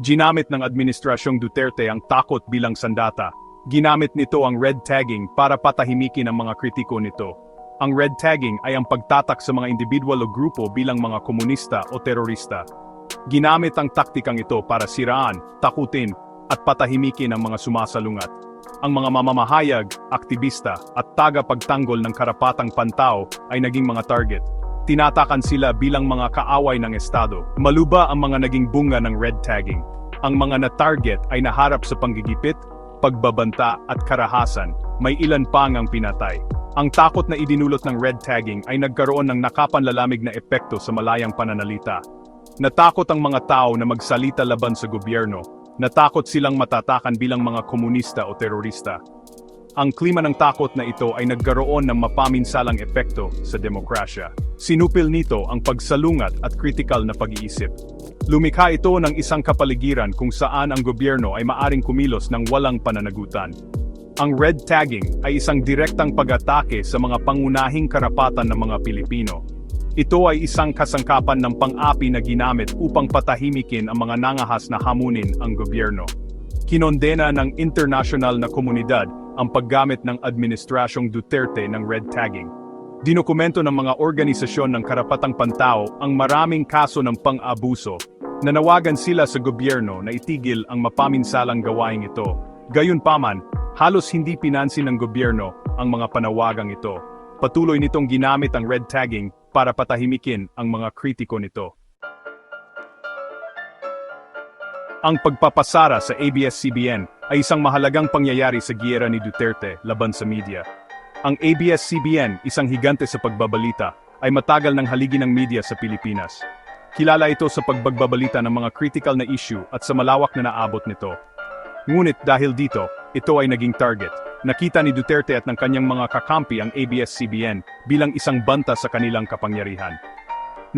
Ginamit ng Administrasyong Duterte ang takot bilang sandata. Ginamit nito ang red tagging para patahimikin ang mga kritiko nito. Ang red tagging ay ang pagtatak sa mga individual o grupo bilang mga komunista o terorista. Ginamit ang taktikang ito para siraan, takutin, at patahimikin ang mga sumasalungat. Ang mga mamamahayag, aktivista, at tagapagtanggol ng karapatang pantao ay naging mga target. Tinatakan sila bilang mga kaaway ng Estado. Maluba ang mga naging bunga ng red tagging. Ang mga na-target ay naharap sa panggigipit, pagbabanta at karahasan. May ilan pa ang pinatay. Ang takot na idinulot ng red tagging ay nagkaroon ng nakapanlalamig na epekto sa malayang pananalita. Natakot ang mga tao na magsalita laban sa gobyerno. Natakot silang matatakan bilang mga komunista o terorista. Ang klima ng takot na ito ay nagkaroon ng mapaminsalang epekto sa demokrasya. Sinupil nito ang pagsalungat at kritikal na pag-iisip. Lumikha ito ng isang kapaligiran kung saan ang gobyerno ay maaring kumilos ng walang pananagutan. Ang red tagging ay isang direktang pag-atake sa mga pangunahing karapatan ng mga Pilipino. Ito ay isang kasangkapan ng pang-api na ginamit upang patahimikin ang mga nangahas na hamunin ang gobyerno. Kinondena ng international na komunidad ang paggamit ng Administrasyong Duterte ng red tagging. Dinokumento ng mga organisasyon ng karapatang pantao ang maraming kaso ng pang-abuso. Nanawagan sila sa gobyerno na itigil ang mapaminsalang gawaing ito. Gayunpaman, halos hindi pinansin ng gobyerno ang mga panawagang ito. Patuloy nitong ginamit ang red tagging para patahimikin ang mga kritiko nito. Ang pagpapasara sa ABS-CBN ay isang mahalagang pangyayari sa giyera ni Duterte laban sa media. Ang ABS-CBN, isang higante sa pagbabalita, ay matagal ng haligi ng media sa Pilipinas. Kilala ito sa pagbagbabalita ng mga critical na issue at sa malawak na naabot nito. Ngunit dahil dito, ito ay naging target. Nakita ni Duterte at ng kanyang mga kakampi ang ABS-CBN bilang isang banta sa kanilang kapangyarihan.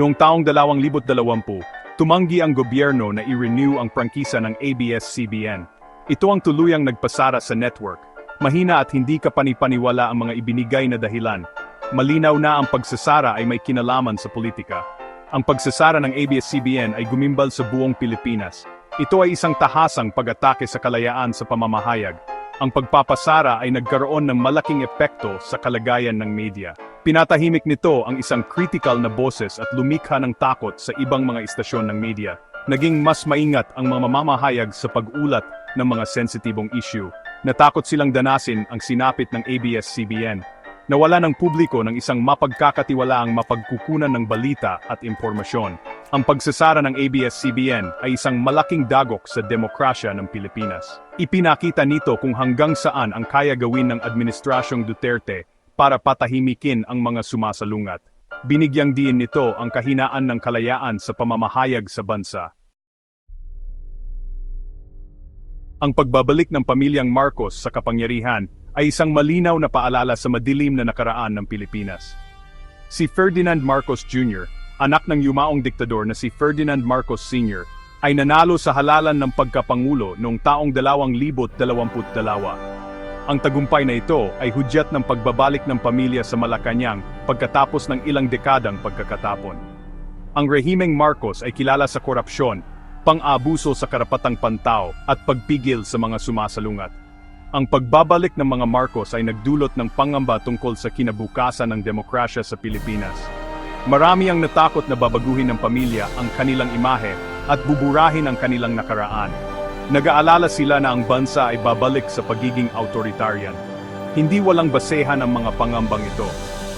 Noong taong 2020, tumanggi ang gobyerno na i-renew ang prangkisa ng ABS-CBN. Ito ang tuluyang nagpasara sa network. Mahina at hindi kapanipaniwala ang mga ibinigay na dahilan. Malinaw na ang pagsasara ay may kinalaman sa politika. Ang pagsasara ng ABS-CBN ay gumimbal sa buong Pilipinas. Ito ay isang tahasang pag-atake sa kalayaan sa pamamahayag. Ang pagpapasara ay nagkaroon ng malaking epekto sa kalagayan ng media. Pinatahimik nito ang isang critical na boses at lumikha ng takot sa ibang mga istasyon ng media. Naging mas maingat ang mga mamamahayag sa pag-ulat ng mga sensitibong issue. Natakot silang danasin ang sinapit ng ABS-CBN. Nawala ng publiko ng isang mapagkakatiwalaang mapagkukunan ng balita at impormasyon. Ang pagsasara ng ABS-CBN ay isang malaking dagok sa demokrasya ng Pilipinas. Ipinakita nito kung hanggang saan ang kaya gawin ng Administrasyong Duterte para patahimikin ang mga sumasalungat. Binigyang diin nito ang kahinaan ng kalayaan sa pamamahayag sa bansa. Ang pagbabalik ng pamilyang Marcos sa kapangyarihan ay isang malinaw na paalala sa madilim na nakaraan ng Pilipinas. Si Ferdinand Marcos Jr., anak ng yumaong diktador na si Ferdinand Marcos Sr., ay nanalo sa halalan ng pagkapangulo noong taong 2022. Ang tagumpay na ito ay hudyat ng pagbabalik ng pamilya sa Malacanang pagkatapos ng ilang dekadang pagkakatapon. Ang rehimeng Marcos ay kilala sa korupsyon, pang-abuso sa karapatang pantao at pagpigil sa mga sumasalungat. Ang pagbabalik ng mga Marcos ay nagdulot ng pangamba tungkol sa kinabukasan ng demokrasya sa Pilipinas. Marami ang natakot na babaguhin ng pamilya ang kanilang imahe at buburahin ang kanilang nakaraan. Nag-aalala sila na ang bansa ay babalik sa pagiging autoritarian. Hindi walang basehan ang mga pangambang ito.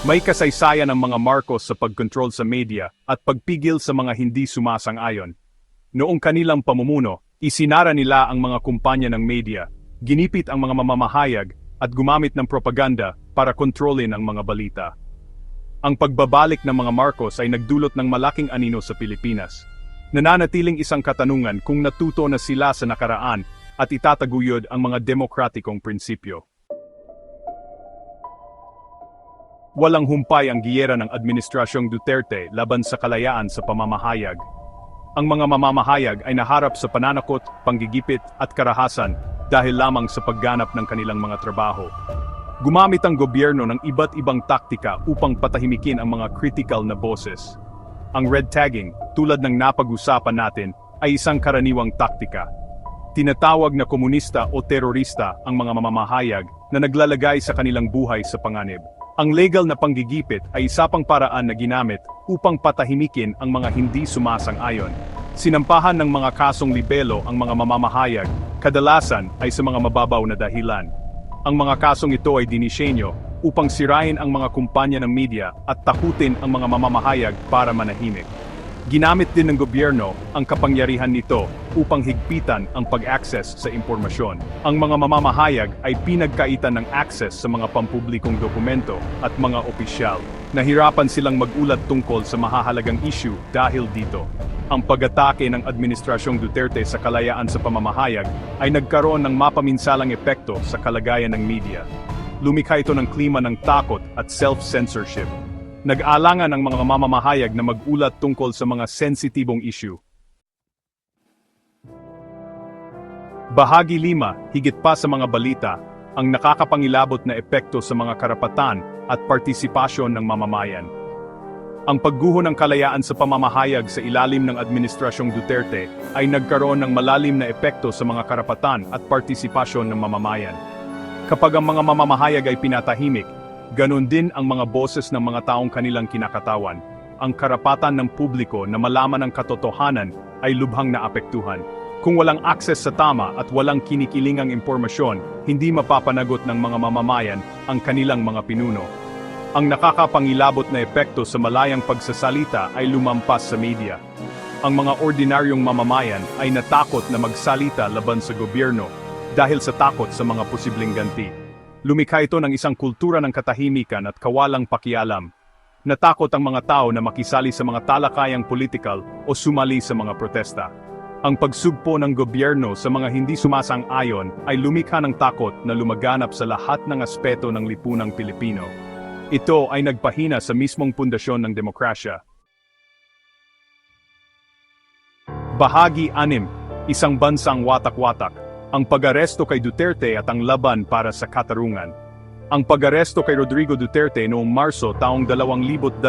May kasaysayan ang mga Marcos sa pagkontrol sa media at pagpigil sa mga hindi sumasang-ayon. Noong kanilang pamumuno, isinara nila ang mga kumpanya ng media, ginipit ang mga mamamahayag, at gumamit ng propaganda para kontrolin ang mga balita. Ang pagbabalik ng mga Marcos ay nagdulot ng malaking anino sa Pilipinas. Nananatiling isang katanungan kung natuto na sila sa nakaraan at itataguyod ang mga demokratikong prinsipyo. Walang humpay ang giyera ng Administrasyong Duterte laban sa kalayaan sa pamamahayag. Ang mga mamamahayag ay naharap sa pananakot, panggigipit at karahasan dahil lamang sa pagganap ng kanilang mga trabaho. Gumamit ang gobyerno ng iba't ibang taktika upang patahimikin ang mga critical na boses. Ang red tagging, tulad ng napag-usapan natin, ay isang karaniwang taktika. Tinatawag na komunista o terorista ang mga mamamahayag na naglalagay sa kanilang buhay sa panganib. Ang legal na panggigipit ay isa pang paraan na ginamit upang patahimikin ang mga hindi sumasang-ayon. Sinampahan ng mga kasong libelo ang mga mamamahayag, kadalasan ay sa mga mababaw na dahilan. Ang mga kasong ito ay dinisenyo upang sirain ang mga kumpanya ng media at takutin ang mga mamamahayag para manahimik. Ginamit din ng gobyerno ang kapangyarihan nito upang higpitan ang pag-access sa impormasyon. Ang mga mamamahayag ay pinagkaitan ng access sa mga pampublikong dokumento at mga opisyal. Nahirapan silang magulat tungkol sa mahahalagang issue dahil dito. Ang pag-atake ng Administrasyong Duterte sa kalayaan sa pamamahayag ay nagkaroon ng mapaminsalang epekto sa kalagayan ng media. Lumikha ito ng klima ng takot at self-censorship. Nag-alangan ang mga mamamahayag na magulat tungkol sa mga sensitibong issue. Bahagi 5, higit pa sa mga balita, ang nakakapangilabot na epekto sa mga karapatan at partisipasyon ng mamamayan. Ang pagguho ng kalayaan sa pamamahayag sa ilalim ng Administrasyong Duterte ay nagkaroon ng malalim na epekto sa mga karapatan at partisipasyon ng mamamayan. Kapag ang mga mamamahayag ay pinatahimik, ganun din ang mga boses ng mga taong kanilang kinakatawan. Ang karapatan ng publiko na malaman ang katotohanan ay lubhang naapektuhan. Kung walang akses sa tama at walang kinikilingang impormasyon, hindi mapapanagot ng mga mamamayan ang kanilang mga pinuno. Ang nakakapangilabot na epekto sa malayang pagsasalita ay lumampas sa media. Ang mga ordinaryong mamamayan ay natakot na magsalita laban sa gobyerno dahil sa takot sa mga posibleng ganti. Lumikha ito ng isang kultura ng katahimikan at kawalang pakialam. Natakot ang mga tao na makisali sa mga talakayang politikal o sumali sa mga protesta. Ang pagsugpo ng gobyerno sa mga hindi sumasang-ayon ay lumikha ng takot na lumaganap sa lahat ng aspeto ng lipunang Pilipino. Ito ay nagpahina sa mismong pundasyon ng demokrasya. Bahagi 6, isang bansang watak-watak, ang pag-aresto kay Duterte at ang laban para sa katarungan. Ang pag-aresto kay Rodrigo Duterte noong Marso taong 2025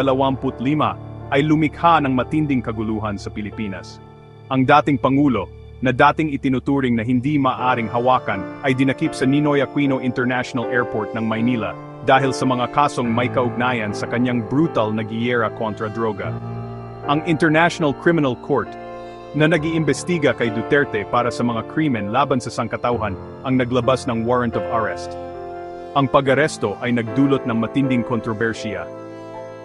ay lumikha ng matinding kaguluhan sa Pilipinas. Ang dating Pangulo, na dating itinuturing na hindi maaring hawakan, ay dinakip sa Ninoy Aquino International Airport ng Maynila dahil sa mga kasong may kaugnayan sa kanyang brutal na giyera kontra droga. Ang International Criminal Court, na nag-iimbestiga kay Duterte para sa mga krimen laban sa sangkatauhan, ang naglabas ng warrant of arrest. Ang pag-aresto ay nagdulot ng matinding kontrobersya.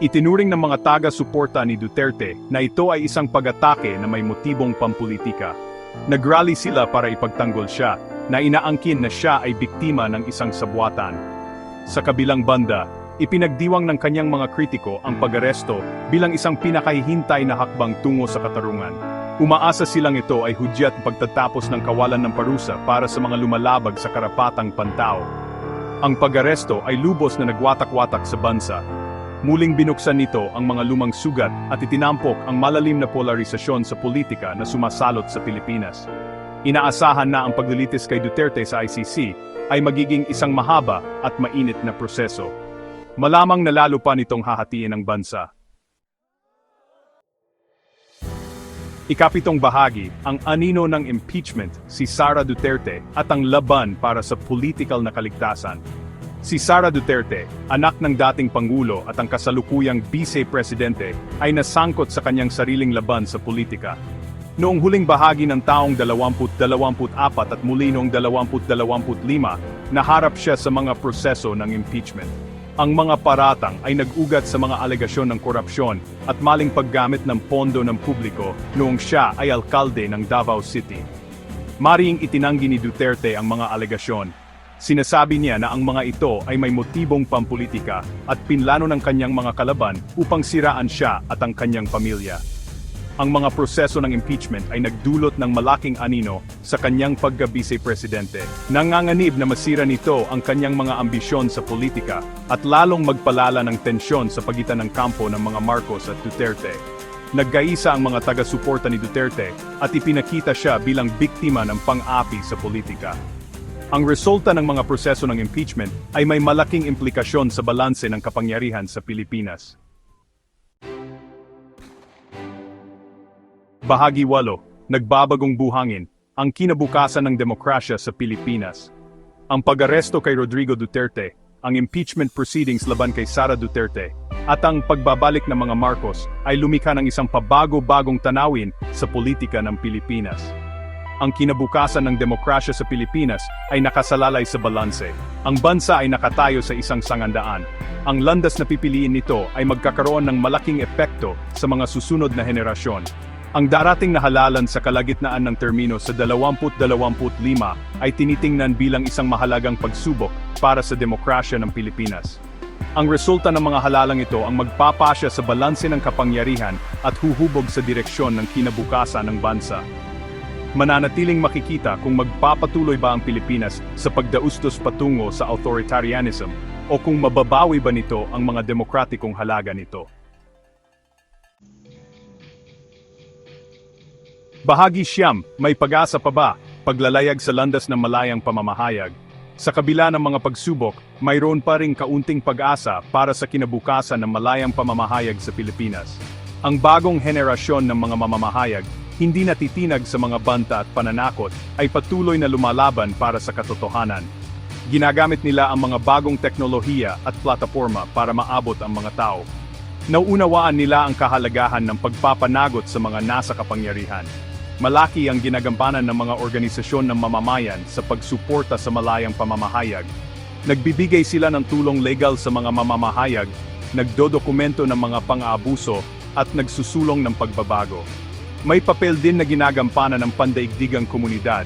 Itinuring ng mga taga-suporta ni Duterte na ito ay isang pag-atake na may motibong pampulitika. Nagrally sila para ipagtanggol siya, na inaangkin na siya ay biktima ng isang sabwatan. Sa kabilang banda, ipinagdiwang ng kanyang mga kritiko ang pag-aresto bilang isang pinakahihintay na hakbang tungo sa katarungan. Umaasa silang ito ay hudyat pagtatapos ng kawalan ng parusa para sa mga lumalabag sa karapatang pantao. Ang pag-aresto ay lubos na nagwatak-watak sa bansa. Muling binuksan nito ang mga lumang sugat at itinampok ang malalim na polarisasyon sa politika na sumasalot sa Pilipinas. Inaasahan na ang paglilitis kay Duterte sa ICC ay magiging isang mahaba at mainit na proseso. Malamang na lalo pa nitong hahatiin ang bansa. Ikapitong bahagi, ang anino ng impeachment, si Sara Duterte, at ang laban para sa political na kaligtasan. Si Sara Duterte, anak ng dating Pangulo at ang kasalukuyang Vice-Presidente, ay nasangkot sa kanyang sariling laban sa politika. Noong huling bahagi ng taong 2024 at muli noong 2025, naharap siya sa mga proseso ng impeachment. Ang mga paratang ay nag-ugat sa mga alegasyon ng korupsyon at maling paggamit ng pondo ng publiko noong siya ay alkalde ng Davao City. Maring itinanggi ni Duterte ang mga alegasyon. Sinasabi niya na ang mga ito ay may motibong pampolitika at pinlano ng kanyang mga kalaban upang siraan siya at ang kanyang pamilya. Ang mga proseso ng impeachment ay nagdulot ng malaking anino sa kanyang pagka-vice presidente. Nanganganib na masira nito ang kanyang mga ambisyon sa politika at lalong magpalala ng tensyon sa pagitan ng kampo ng mga Marcos at Duterte. Nagkaisa ang mga taga-suporta ni Duterte at ipinakita siya bilang biktima ng pang-api sa politika. Ang resulta ng mga proseso ng impeachment ay may malaking implikasyon sa balanse ng kapangyarihan sa Pilipinas. Bahagi 8, nagbabagong buhangin ang kinabukasan ng demokrasya sa Pilipinas. Ang pag-aresto kay Rodrigo Duterte, ang impeachment proceedings laban kay Sara Duterte, at ang pagbabalik ng mga Marcos ay lumikha ng isang pabago-bagong tanawin sa politika ng Pilipinas. Ang kinabukasan ng demokrasya sa Pilipinas ay nakasalalay sa balanse. Ang bansa ay nakatayo sa isang sangandaan. Ang landas na pipiliin nito ay magkakaroon ng malaking epekto sa mga susunod na henerasyon. Ang darating na halalan sa kalagitnaan ng termino sa 2025 ay tinitingnan bilang isang mahalagang pagsubok para sa demokrasya ng Pilipinas. Ang resulta ng mga halalang ito ang magpapasya sa balanse ng kapangyarihan at huhubog sa direksyon ng kinabukasan ng bansa. Mananatiling makikita kung magpapatuloy ba ang Pilipinas sa pagdaustos patungo sa authoritarianism o kung mababawi ba nito ang mga demokratikong halaga nito. Bahagi siyam, may pag-asa pa ba, paglalayag sa landas ng malayang pamamahayag. Sa kabila ng mga pagsubok, mayroon pa ring kaunting pag-asa para sa kinabukasan ng malayang pamamahayag sa Pilipinas. Ang bagong henerasyon ng mga mamamahayag, hindi natitinag sa mga banta at pananakot, ay patuloy na lumalaban para sa katotohanan. Ginagamit nila ang mga bagong teknolohiya at plataforma para maabot ang mga tao. Nauunawaan nila ang kahalagahan ng pagpapanagot sa mga nasa kapangyarihan. Malaki ang ginagampanan ng mga organisasyon ng mamamayan sa pagsuporta sa malayang pamamahayag. Nagbibigay sila ng tulong legal sa mga mamamahayag, nagdodokumento ng mga pang-aabuso, at nagsusulong ng pagbabago. May papel din na ginagampanan ng pandaigdigang komunidad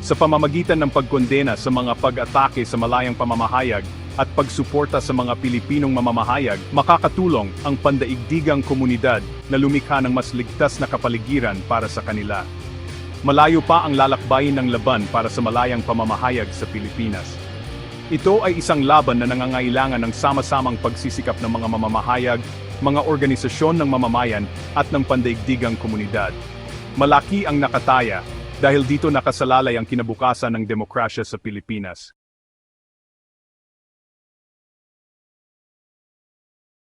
sa pamamagitan ng pagkondena sa mga pag-atake sa malayang pamamahayag at pagsuporta sa mga Pilipinong mamamahayag, makakatulong ang pandaigdigang komunidad na lumikha ng mas ligtas na kapaligiran para sa kanila. Malayo pa ang lalakbayin ng laban para sa malayang pamamahayag sa Pilipinas. Ito ay isang laban na nangangailangan ng sama-samang pagsisikap ng mga mamamahayag, mga organisasyon ng mamamayan at ng pandaigdigang komunidad. Malaki ang nakataya dahil dito nakasalalay ang kinabukasan ng demokrasya sa Pilipinas.